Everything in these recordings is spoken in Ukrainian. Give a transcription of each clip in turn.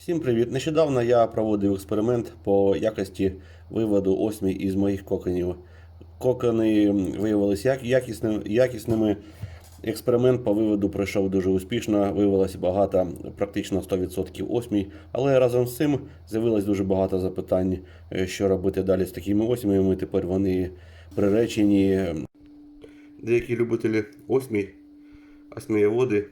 Всім привіт! Нещодавно я проводив експеримент по якості виводу осмій із моїх коконів. Кокони виявилися як- якісними, якісними. Експеримент по виводу пройшов дуже успішно, виявилося багато, практично 100% осмій. Але разом з цим з'явилось дуже багато запитань, е, що робити далі з такими осміями. Тепер вони приречені. Деякі любителі осмій, осмієводи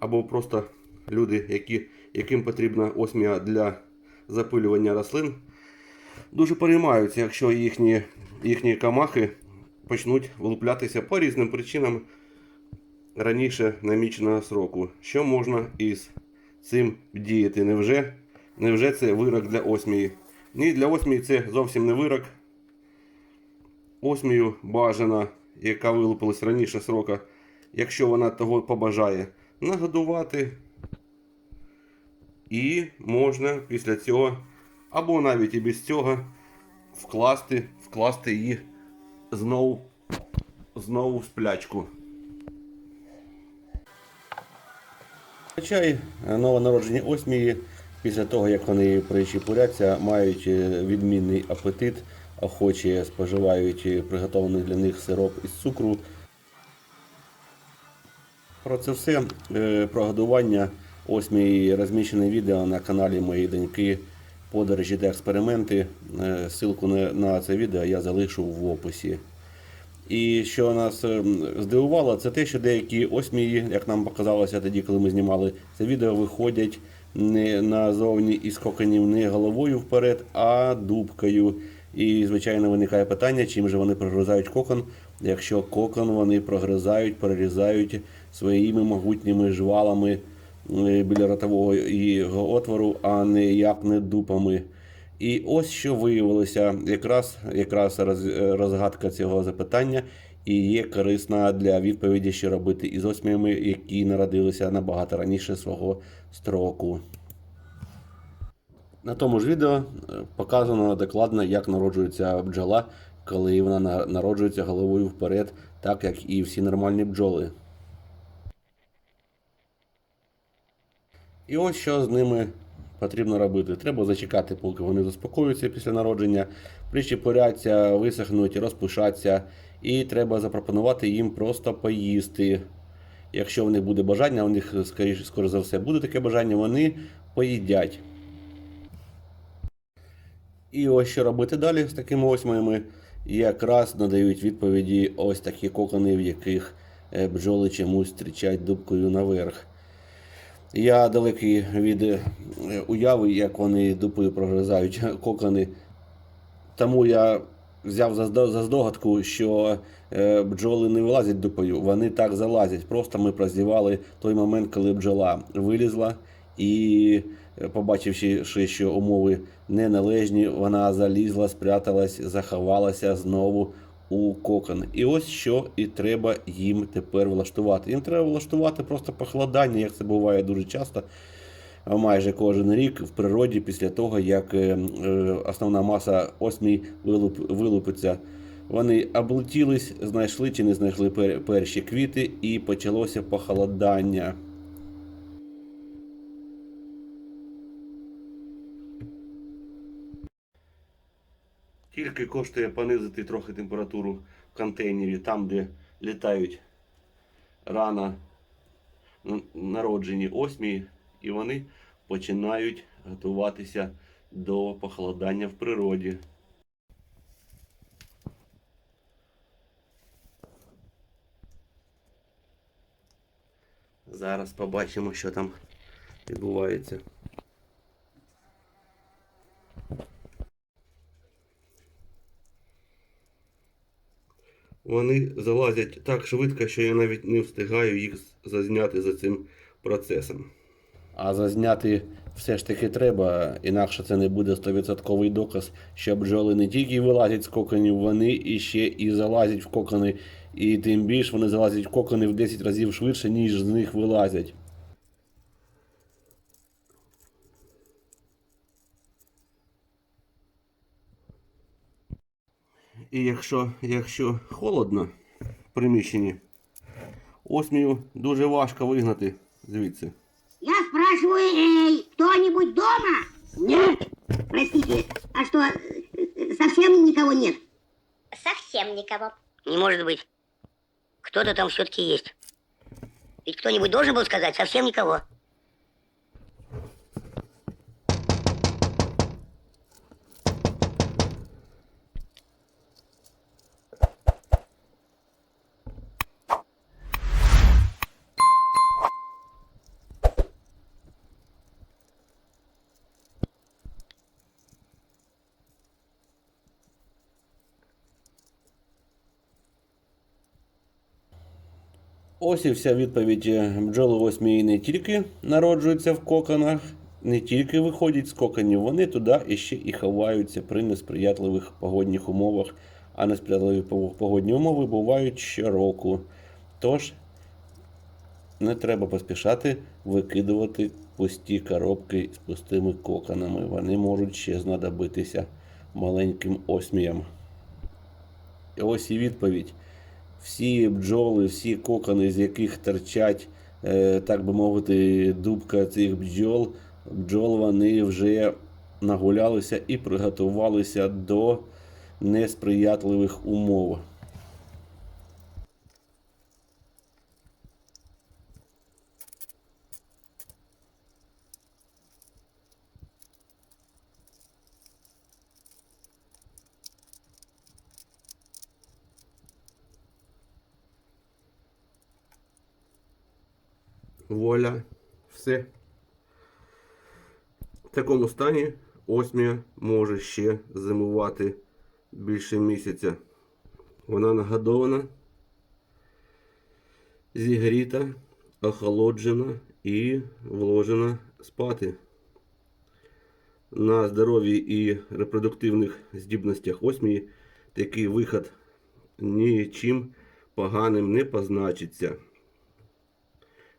або просто люди, які, яким потрібна осмія для запилювання рослин, дуже переймаються, якщо їхні, їхні камахи почнуть вилуплятися по різним причинам раніше наміченого сроку. Що можна із цим діяти? Невже, невже це вирок для осмії? Ні, для осмії це зовсім не вирок. Осмію бажано, яка вилупилась раніше срока, якщо вона того побажає, нагодувати. І можна після цього, або навіть і без цього, вкласти, вкласти її знову, знову в сплячку. Е, новонароджені осмії, після того як вони причепуряться, мають е, відмінний апетит, охоче споживають е, приготований для них сироп із цукру. Про це все е, про годування. Ось мій розміщене відео на каналі моєї доньки Подорожі та експерименти. Е, Ссылку на, це відео я залишу в описі. І що нас е, здивувало, це те, що деякі осмії, як нам показалося тоді, коли ми знімали це відео, виходять не назовні із коконів не головою вперед, а дубкою. І, звичайно, виникає питання, чим же вони прогризають кокон, якщо кокон вони прогризають, перерізають своїми могутніми жвалами біля ротового його отвору, а не як не дупами. І ось що виявилося, якраз, якраз розгадка цього запитання і є корисна для відповіді, що робити із осміями, які народилися набагато раніше свого строку. На тому ж відео е, показано докладно, як народжується бджола, коли вона народжується головою вперед, так як і всі нормальні бджоли. І ось що з ними потрібно робити. Треба зачекати, поки вони заспокоюються після народження, прищепоряться, висохнуть, розпушаться. І треба запропонувати їм просто поїсти. Якщо в них буде бажання, у них скоріше, скоріше за все буде таке бажання, вони поїдять. І ось що робити далі з такими осьмами. Якраз надають відповіді ось такі кокони, в яких е, бджоли чомусь зустрічають дубкою наверх. Я далекий від е, уяви, як вони дупою прогризають кокони. Тому я взяв за здогадку, що е, бджоли не вилазять дупою, вони так залазять. Просто ми проздівали той момент, коли бджола вилізла і, е, побачивши, що умови неналежні, вона залізла, спряталась, заховалася знову у кокон. І ось що і треба їм тепер влаштувати. Їм треба влаштувати просто похолодання, як це буває дуже часто майже кожен рік в природі після того, як е, е, основна маса осмій вилуп, вилупиться. Вони облетілись, знайшли чи не знайшли перші квіти, і почалося похолодання. Тільки коштує понизити трохи температуру в контейнері, там, де літають рано народжені осмії, і вони починають готуватися до похолодання в природі. Зараз побачимо, що там відбувається. Вони залазять так швидко, що я навіть не встигаю їх зазняти за цим процесом. А зазняти все ж таки треба, інакше це не буде 100% доказ, що бджоли не тільки вилазять з коконів, вони і ще і залазять в кокони. І тим більше вони залазять в кокони в 10 разів швидше, ніж з них вилазять. І якщо якщо холодно в приміщенні, осмію дуже важко вигнати звідси. Я спрашиваю, э, кто-нибудь дома? Ні. Простите, а що, э, совсем никого нет? Совсем никого. Не може бути, Кто-то там все-таки есть. Ведь кто-нибудь должен был сказать, совсем никого. Ось і вся відповідь. Бджоли осьмії не тільки народжуються в коконах, не тільки виходять з коконів, вони туди іще і ховаються при несприятливих погодних умовах, а несприятливі погодні умови бувають щороку. Тож не треба поспішати викидувати пусті коробки з пустими коконами. Вони можуть ще знадобитися маленьким осміям. Ось і відповідь. Всі бджоли, всі кокони, з яких торчать, е, так би мовити, дубка цих бджол, бджол вони вже нагулялися і приготувалися до несприятливих умов. Вуаля, все. В такому стані осмія може ще зимувати більше місяця. Вона нагодована, зігріта, охолоджена і вложена спати. На здоров'ї і репродуктивних здібностях осмії такий виход нічим поганим не позначиться.